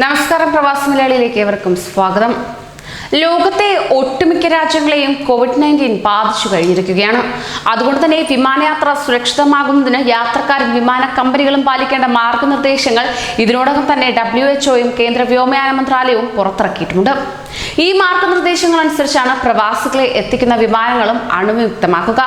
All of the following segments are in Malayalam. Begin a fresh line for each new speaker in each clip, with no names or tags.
നമസ്കാരം പ്രവാസി മലയാളിയിലേക്ക് ഏവർക്കും സ്വാഗതം. ലോകത്തെ ഒട്ടുമിക്ക രാജ്യങ്ങളെയും കോവിഡ് നയന്റീൻ ബാധിച്ചു കഴിഞ്ഞിരിക്കുകയാണ്. അതുകൊണ്ട് തന്നെ വിമാനയാത്ര സുരക്ഷിതമാകുന്നതിന് യാത്രക്കാരും വിമാന കമ്പനികളും പാലിക്കേണ്ട മാർഗനിർദ്ദേശങ്ങൾ ഇതിനോടകം തന്നെ ഡബ്ല്യു എച്ച്ഒയും കേന്ദ്ര വ്യോമയാന മന്ത്രാലയവും പുറത്തിറക്കിയിട്ടുണ്ട്. ഈ മാർഗനിർദ്ദേശങ്ങൾ അനുസരിച്ചാണ് പ്രവാസികളെ എത്തിക്കുന്ന വിമാനങ്ങളും അണുവിമുക്തമാക്കുക.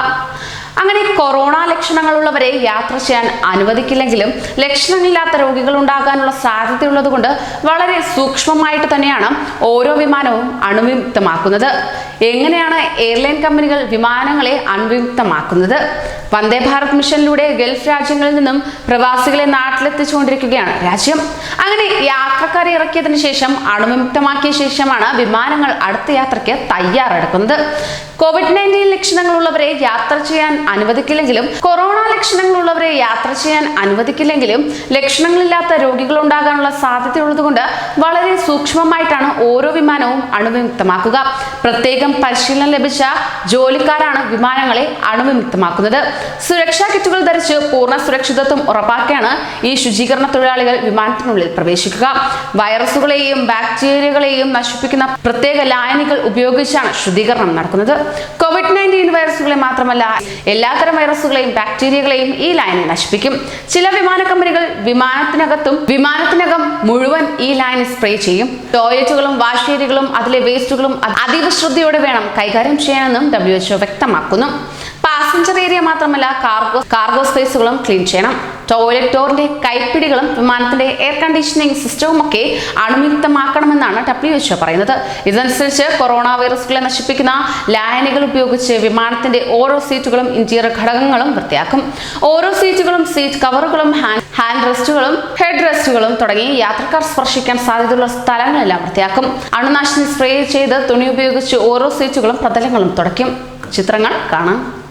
അങ്ങനെ കൊറോണ ലക്ഷണങ്ങളുള്ളവരെ യാത്ര ചെയ്യാൻ അനുവദിക്കില്ലെങ്കിലും ലക്ഷണങ്ങളില്ലാത്ത രോഗികൾ ഉണ്ടാകാനുള്ള സാധ്യതയുള്ളതുകൊണ്ട് വളരെ സൂക്ഷ്മമായിട്ട് തന്നെയാണ് ഓരോ വിമാനവും അണുവിമുക്തമാക്കുന്നത്. എങ്ങനെയാണ് എയർലൈൻ കമ്പനികൾ വിമാനങ്ങളെ അണുവിമുക്തമാക്കുന്നത്? വന്ദേ ഭാരത് മിഷനിലൂടെ ഗൾഫ് രാജ്യങ്ങളിൽ നിന്നും പ്രവാസികളെ നാട്ടിലെത്തിച്ചുകൊണ്ടിരിക്കുകയാണ് രാജ്യം. അങ്ങനെ യാത്രക്കാരെ ഇറക്കിയതിനു ശേഷം അണുവിമുക്തമാക്കിയ ശേഷമാണ് വിമാനങ്ങൾ അടുത്ത യാത്രയ്ക്ക് തയ്യാറെടുക്കുന്നത്. കോവിഡ് നയന്റീൻ ലക്ഷണങ്ങളുള്ളവരെ യാത്ര ചെയ്യാൻ അനുവദിക്കില്ലെങ്കിലും കൊറോണ ലക്ഷണങ്ങളുള്ളവരെ യാത്ര ചെയ്യാൻ അനുവദിക്കില്ലെങ്കിലും ലക്ഷണങ്ങളില്ലാത്ത രോഗികൾ ഉണ്ടാകാനുള്ള സാധ്യതയുള്ളതുകൊണ്ട് വളരെ സൂക്ഷ്മമായിട്ടാണ് ഓരോ വിമാനവും അണുവിമുക്തമാക്കുക. പ്രത്യേകം പരിശീലനം ലഭിച്ച ജോലിക്കാരാണ് വിമാനങ്ങളെ അണുവിമുക്തമാക്കുന്നത്. സുരക്ഷാ കിറ്റുകൾ ധരിച്ച് പൂർണ സുരക്ഷിതത്വം ഉറപ്പാക്കിയാണ് ഈ ശുചീകരണ തൊഴിലാളികൾ വിമാനത്തിനുള്ളിൽ പ്രവേശിക്കുക. വൈറസുകളെയും ബാക്ടീരിയകളെയും നശിപ്പിക്കുന്ന പ്രത്യേക ലായനികൾ ഉപയോഗിച്ചാണ് ശുദ്ധീകരണം നടക്കുന്നത്. കോവിഡ് നയന്റീൻ വൈറസുകളെ മാത്രമല്ല എല്ലാത്തരം വൈറസുകളെയും ബാക്ടീരിയകളെയും ഈ ലായനി നശിപ്പിക്കും. ചില വിമാന കമ്പനികൾ വിമാനത്തിനകത്തും വിമാനത്തിനകം മുഴുവൻ ഈ ലായനി സ്പ്രേ ചെയ്യും. ടോയ്ലറ്റുകളും വാഷേരികളും അതിലെ വേസ്റ്റുകളും അതീവ ശ്രദ്ധയോടെ വേണം കൈകാര്യം ചെയ്യാനെന്നും ഡബ്ല്യു എച്ച്ഒ വ്യക്തമാക്കുന്നു. പാസഞ്ചർ ഏരിയ മാത്രമല്ല കാർഗോ കാർഗോ സ്പേസുകളും ക്ലീൻ ചെയ്യണം. ടോയ്ലറ്റ് ഡോറിന്റെ കൈപ്പിടികളും വിമാനത്തിന്റെ എയർ കണ്ടീഷനിങ് സിസ്റ്റവും ഒക്കെ അണുമുക്തമാക്കണമെന്നാണ് ഡബ്ല്യു എച്ച്ഒ പറയുന്നത്. ഇതനുസരിച്ച് കൊറോണ വൈറസുകളെ നശിപ്പിക്കുന്ന ലായനികൾ ഉപയോഗിച്ച് വിമാനത്തിന്റെ ഓരോ സീറ്റുകളും ഇന്റീരിയർ ഘടകങ്ങളും വൃത്തിയാക്കും. ഓരോ സീറ്റുകളും സീറ്റ് കവറുകളും ഹാൻഡ് റെസ്റ്റുകളും ഹെഡ് റെസ്റ്റുകളും തുടങ്ങി യാത്രക്കാർ സ്പർശിക്കാൻ സാധ്യതയുള്ള സ്ഥലങ്ങളെല്ലാം വൃത്തിയാക്കും. അണുനാശിനി സ്പ്രേ ചെയ്ത് തുണി ഉപയോഗിച്ച് ഓരോ സീറ്റുകളും പ്രതലങ്ങളും തുടയ്ക്കും. ചിത്രങ്ങൾ കാണാം.